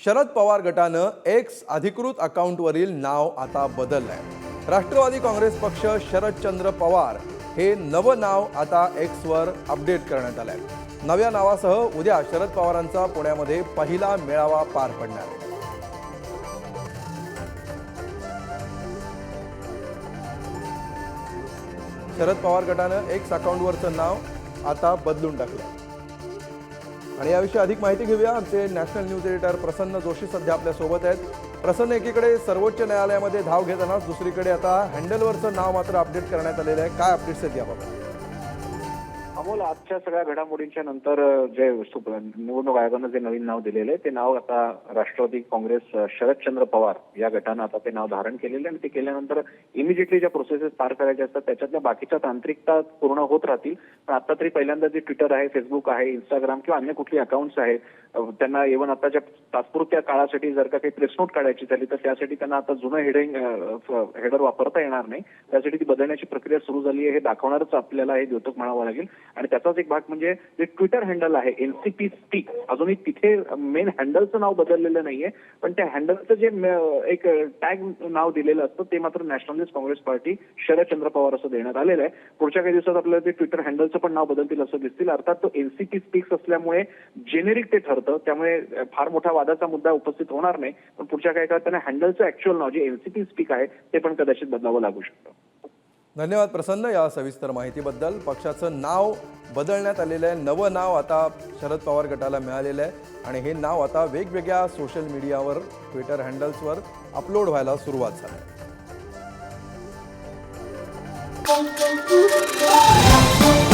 शरद पवार गटानं एक्स अधिकृत अकाउंटवरील नाव आता बदललं आहे राष्ट्रवादी काँग्रेस पक्ष शरदचंद्र पवार हे नवं नाव आता एक्सवर अपडेट करण्यात आलं आहे नव्या नावासह उद्या शरद पवारांचा पुण्यामध्ये पहिला मेळावा पार पडणार. आहे शरद पवार गटानं एक्स अकाउंटवरचं नाव आता बदलून टाकलं आणि याविषयी अधिक माहिती घेऊया. आमचे national news editor Prasanna Joshi सध्या आपल्यासोबत आहेत. प्रसन्न एकीकडे सर्वोच्च न्यायालयामध्ये धाव घेतानाच दुसरीकडे आता हँडलवरचं नाव मात्र अपडेट करण्यात आलेलं आहे. काय अपडेट्स आहेत याबाबत? अमोल आजच्या सगळ्या घडामोडींच्या नंतर जे निवडणूक आयोगानं जे नवीन नाव दिलेलं आहे ते नाव आता राष्ट्रवादी काँग्रेस शरदचंद्र पवार या गटानं आता ते नाव धारण केलेलं आहे आणि ते केल्यानंतर इमिजिएटली ज्या प्रोसेसेस पार करायच्या असतात त्याच्यातल्या बाकीच्या तांत्रिकता पूर्ण होत राहतील. पण आता तरी पहिल्यांदा जे ट्विटर आहे फेसबुक आहे इंस्टाग्राम किंवा अन्य कुठली अकाउंट्स आहेत त्यांना इव्हन आताच्या तात्पुरत्या काळासाठी जर का काही प्रेस नोट काढायची झाली तर त्यासाठी त्यांना आता जुनं हेडिंग हेडर वापरता येणार नाही. त्यासाठी ती बदलण्याची प्रक्रिया सुरू झाली आहे हे दाखवणारच आपल्याला हे द्योतक म्हणावं लागेल. आणि त्याचाच एक भाग म्हणजे जे ट्विटर हँडल आहे एनसीपी स्पीक अजूनही तिथे मेन हँडलचं नाव बदललेलं नाहीये पण त्या हँडलचं जे एक टॅग नाव दिलेलं असतं ते मात्र नॅशनलिस्ट काँग्रेस पार्टी शरदचंद्र पवार असं देण्यात आलेलं आहे. पुढच्या काही दिवसात आपल्याला ते ट्विटर हँडलचं पण नाव बदलतील असं दिसतील. अर्थात तो एनसीपी स्पीक्स असल्यामुळे जेनेरिक ते ठरतं त्यामुळे फार मोठा वादाचा मुद्दा उपस्थित होणार नाही. पण पुढच्या काही काळात त्यांना हँडलचं ऍक्च्युअल नाव जे एनसीपी स्पीक आहे ते पण कदाचित बदलावं लागू शकतं. धन्यवाद प्रसन्न या सविस्तर माहितीबद्दल. पक्षाचं नाव बदलण्यात आलेलं आहे. नवं नाव आता शरद पवार गटाला मिळालेलं आहे. आणि हे नाव आता वेगवेगळ्या सोशल मीडियावर ट्विटर हँडल्सवर अपलोड व्हायला सुरुवात झाली. आहे.